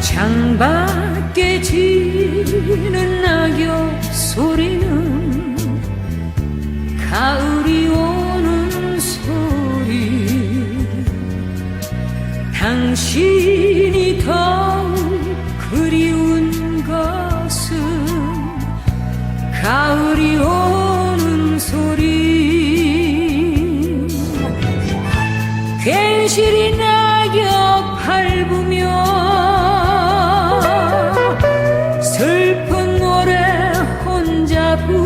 창밖에 지는 당신이 더욱 그리운 것은 가을이 오는 소리. 괜시리 낙엽 밟으며 슬픈 노래 혼자 부르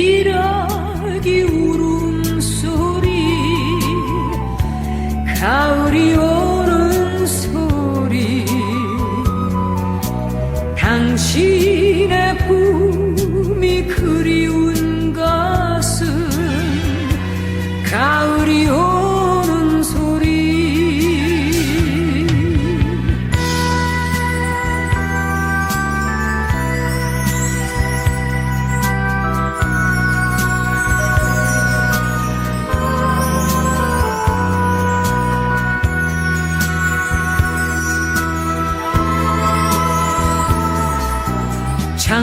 기러기 울음소리 가을이 오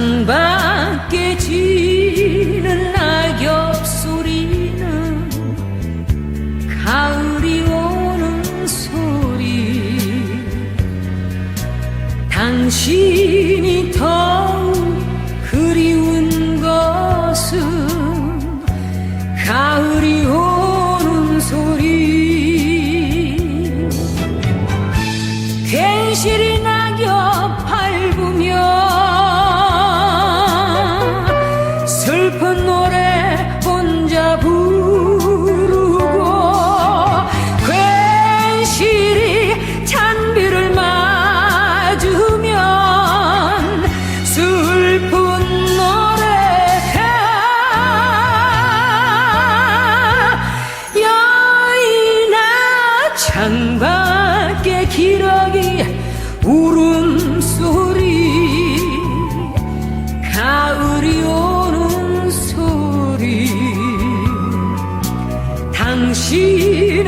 창밖에 지는 낙엽 소리는 가을이 오는 소리. 당신이 더 슬픈 노래 혼자 부르 당신